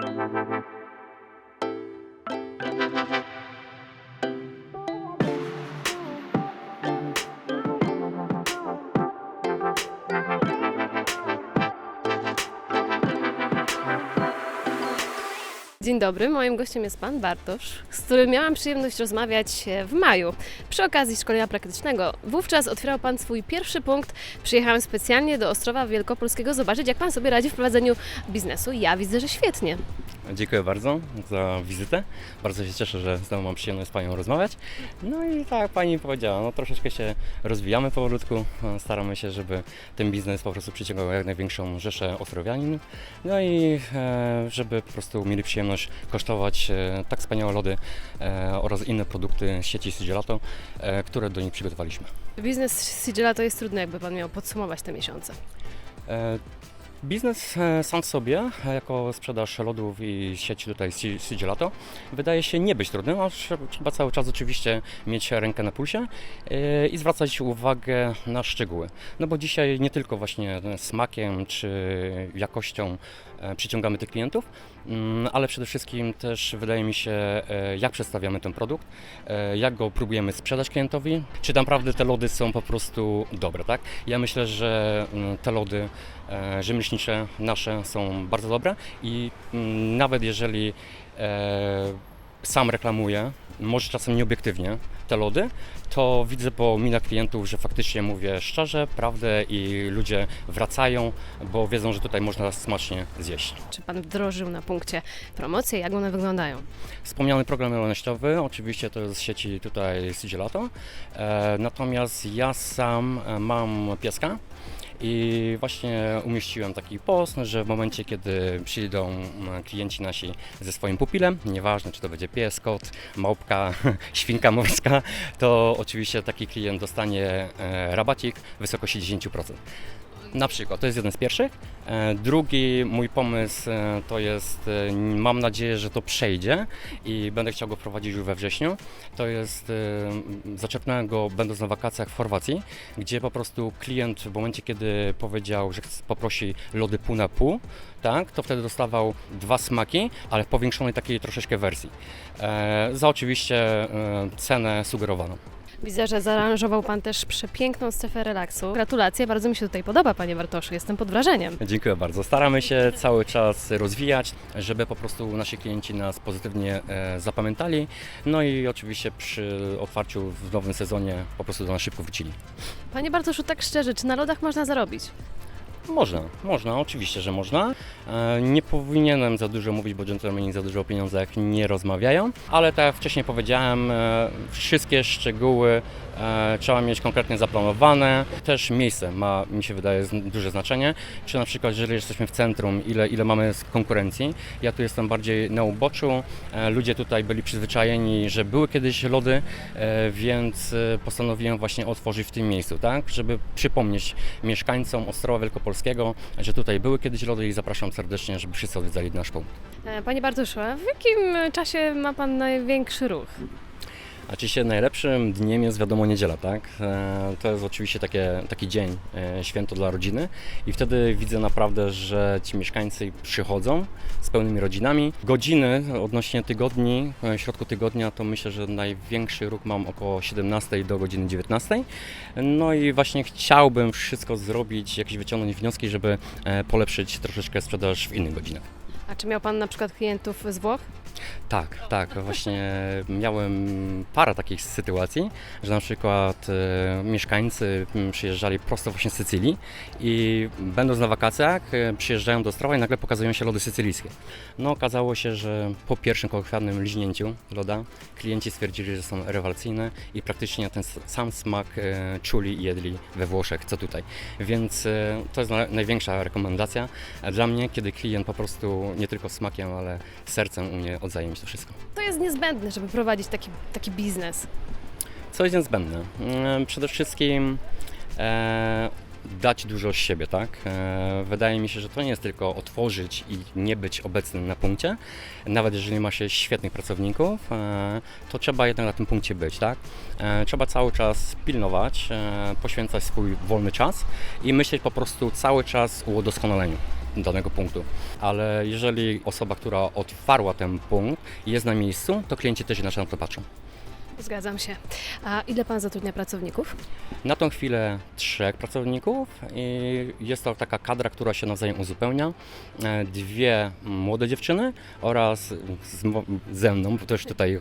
Thank you. Dzień dobry, moim gościem jest pan Bartosz, z którym miałam przyjemność rozmawiać e, w maju przy okazji szkolenia praktycznego. Wówczas otwierał pan swój pierwszy punkt. Przyjechałam specjalnie do Ostrowa Wielkopolskiego zobaczyć, jak pan sobie radzi w prowadzeniu biznesu. Ja widzę, że świetnie. Dziękuję bardzo za wizytę. Bardzo się cieszę, że znowu mam przyjemność z Panią rozmawiać. No i tak Pani powiedziała, no troszeczkę się rozwijamy powolutku. Staramy się, żeby ten biznes po prostu przyciągał jak największą rzeszę ostrowianin. No i e, żeby po prostu mieli przyjemność kosztować e, tak wspaniałe lody e, oraz inne produkty z sieci Sigelato, które do nich przygotowaliśmy. Biznes Sigela to jest trudny, jakby pan miał podsumować te miesiące. Biznes e, sam w sobie, e, jako sprzedaż lodów i sieci tutaj Si- Sigelato, wydaje się nie być trze- trzeba cały czas oczywiście mieć rękę na pulsie e, i zwracać uwagę na szczegóły. No bo dzisiaj nie tylko właśnie smakiem czy jakością przyciągamy tych klientów, mm, ale przede wszystkim też wydaje mi się, e, jak przedstawiamy ten produkt, e, jak go próbujemy sprzedać klientowi, czy naprawdę te lody są po prostu dobre, tak? Ja myślę, że mm, te lody e, rzemieślnicze nasze są bardzo dobre i mm, nawet jeżeli e, sam reklamuję, może czasem nieobiektywnie te lody, to widzę po minach klientów, że faktycznie mówię szczerze, prawdę i ludzie wracają, bo wiedzą, że tutaj można smacznie zjeść. Czy pan wdrożył na punkcie promocje? Jak one wyglądają? Wspomniany program lojalnościowy, oczywiście to jest z sieci tutaj Sigelato, e, natomiast ja sam e, mam pieska i właśnie umieściłem taki post, że w momencie, kiedy przyjdą mm, klienci nasi ze swoim pupilem, nieważne czy to będzie pies, kot, małpka, świnka morska, to oczywiście taki klient dostanie e, rabacik w wysokości 10%. Na przykład, to jest jeden z pierwszych. E, Drugi mój pomysł e, to jest, e, mam nadzieję, że to przejdzie i będę chciał go wprowadzić już we wrześniu. To jest, zaczepnąłem go będąc na wakacjach w Chorwacji, gdzie po prostu klient w momencie, kiedy powiedział, że poprosi lody pół na pół, tak, to wtedy dostawał dwa smaki, ale w powiększonej takiej troszeczkę wersji. Za oczywiście cenę sugerowaną. Widzę, że zaaranżował pan też przepiękną strefę relaksu. Gratulacje, bardzo mi się tutaj podoba, panie Bartoszu, jestem pod wrażeniem. Dziękuję bardzo. Staramy się cały czas rozwijać, żeby po prostu nasi klienci nas pozytywnie e, zapamiętali. No i oczywiście przy otwarciu w nowym sezonie po prostu do nas szybko wrócili. Panie Bartoszu, tak szczerze, czy na lodach można zarobić? Można, można, oczywiście, że można. E, Nie powinienem za dużo mówić, bo dżentelmeni za dużo o pieniądzach nie rozmawiają, ale tak jak wcześniej powiedziałem, e, wszystkie szczegóły trzeba mieć konkretnie zaplanowane. Też miejsce ma, mi się wydaje, duże znaczenie. Czy na przykład, jeżeli jesteśmy w centrum, ile, ile mamy konkurencji. Ja tu jestem bardziej na uboczu. E, Ludzie tutaj byli przyzwyczajeni, że były kiedyś lody, e, więc e, postanowiłem właśnie otworzyć w tym miejscu, tak, żeby przypomnieć mieszkańcom Ostrowa Wielkopolskiego, że tutaj były kiedyś lody i zapraszam serdecznie, żeby wszyscy odwiedzali nasz punkt. E, Panie Bartoszu, a w jakim czasie ma pan największy ruch? Oczywiście najlepszym dniem jest wiadomo niedziela, tak? E, To jest oczywiście takie, taki dzień, e, święto dla rodziny i wtedy widzę naprawdę, że ci mieszkańcy przychodzą z pełnymi rodzinami. Godziny odnośnie tygodni, e, w środku tygodnia to myślę, że największy ruch mam około 17 do godziny 19. No i właśnie chciałbym wszystko zrobić, jakieś wyciągnąć wnioski, żeby e, polepszyć troszeczkę sprzedaż w innych godzinach. A czy miał pan na przykład klientów z Włoch? Tak, tak. Właśnie miałem parę takich sytuacji, że na przykład e, mieszkańcy m, przyjeżdżali prosto właśnie z Sycylii i będąc na wakacjach e, przyjeżdżają do Ostrowa i nagle pokazują się lody sycylijskie. No okazało się, że po pierwszym kolokwialnym liźnięciu loda klienci stwierdzili, że są rewelacyjne i praktycznie ten sam smak e, czuli i jedli we Włoszech, co tutaj. Więc e, to jest na, największa rekomendacja dla mnie, kiedy klient po prostu nie tylko smakiem, ale sercem umie odzajemać to wszystko. To jest niezbędne, żeby prowadzić taki, taki biznes. Co jest niezbędne? Mm, Przede wszystkim e, dać dużo z siebie, tak? E, wydaje mi się, że to nie jest tylko otworzyć i nie być obecnym na punkcie. Nawet jeżeli ma się świetnych pracowników, e, to trzeba jednak na tym punkcie być, tak? E, trzeba cały czas pilnować, e, poświęcać swój wolny czas i myśleć po prostu cały czas o udoskonaleniu. Danego punktu. Ale jeżeli osoba, która otwarła ten punkt jest na miejscu, to klienci też inaczej na to patrzą. Zgadzam się. A ile pan zatrudnia pracowników? Na tą chwilę trzech pracowników i jest to taka kadra, która się nawzajem uzupełnia. E, Dwie młode dziewczyny oraz z, ze mną, bo też tutaj e,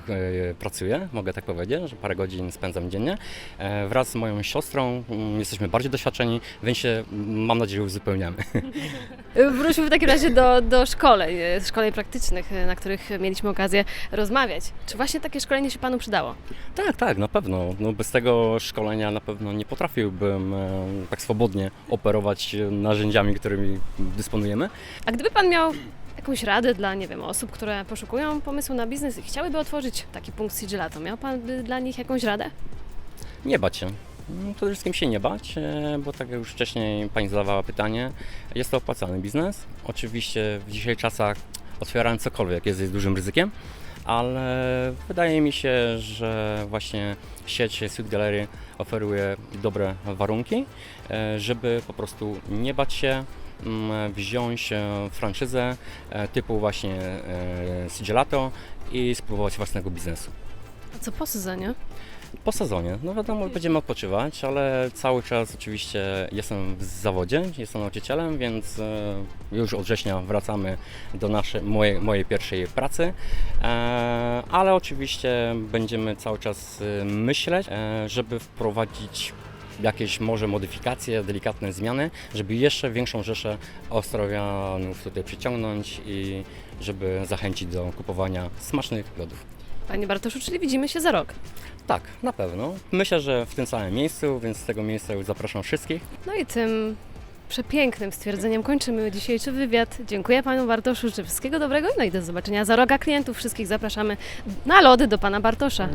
pracuję, mogę tak powiedzieć, że parę godzin spędzam dziennie. E, Wraz z moją siostrą mm, jesteśmy bardziej doświadczeni, więc się mm, mam nadzieję uzupełniamy. Wróćmy w takim razie do, do szkoleń, e, szkoleń praktycznych, e, na których mieliśmy okazję rozmawiać. Czy właśnie takie szkolenie się panu przydało? Tak, tak, na pewno. No, bez tego szkolenia na pewno nie potrafiłbym e, tak swobodnie operować narzędziami, którymi dysponujemy. A gdyby pan miał jakąś radę dla, nie wiem, osób, które poszukują pomysłu na biznes i chciałyby otworzyć taki punkt Sigilato, miał pan by dla nich jakąś radę? Nie bać się. Mm, Przede wszystkim się nie bać, e, bo tak jak już wcześniej Pani zadawała pytanie, jest to opłacalny biznes. Oczywiście w dzisiejszych czasach otwierając cokolwiek jest, jest dużym ryzykiem, ale wydaje mi się, że właśnie sieć Sweet Gallery oferuje dobre warunki, e, żeby po prostu nie bać się, mm, wziąć e, franczyzę typu właśnie Sigilato i spróbować własnego biznesu. A co po sezonie? Po sezonie, no wiadomo, będziemy odpoczywać, ale cały czas oczywiście jestem w zawodzie, jestem nauczycielem, więc e, już od września wracamy do naszej, mojej, mojej pierwszej pracy, e, ale oczywiście będziemy cały czas e, myśleć, e, żeby wprowadzić jakieś może modyfikacje, delikatne zmiany, żeby jeszcze większą rzeszę Ostrowianów tutaj przyciągnąć i żeby zachęcić do kupowania smacznych lodów. Panie Bartoszu, czyli widzimy się za rok. Tak, na pewno. Myślę, że w tym samym miejscu, więc z tego miejsca już zapraszam wszystkich. No i tym przepięknym stwierdzeniem kończymy dzisiejszy wywiad. Dziękuję panu Bartoszu, życzę wszystkiego dobrego no i do zobaczenia za roga klientów. Wszystkich zapraszamy na lody do pana Bartosza.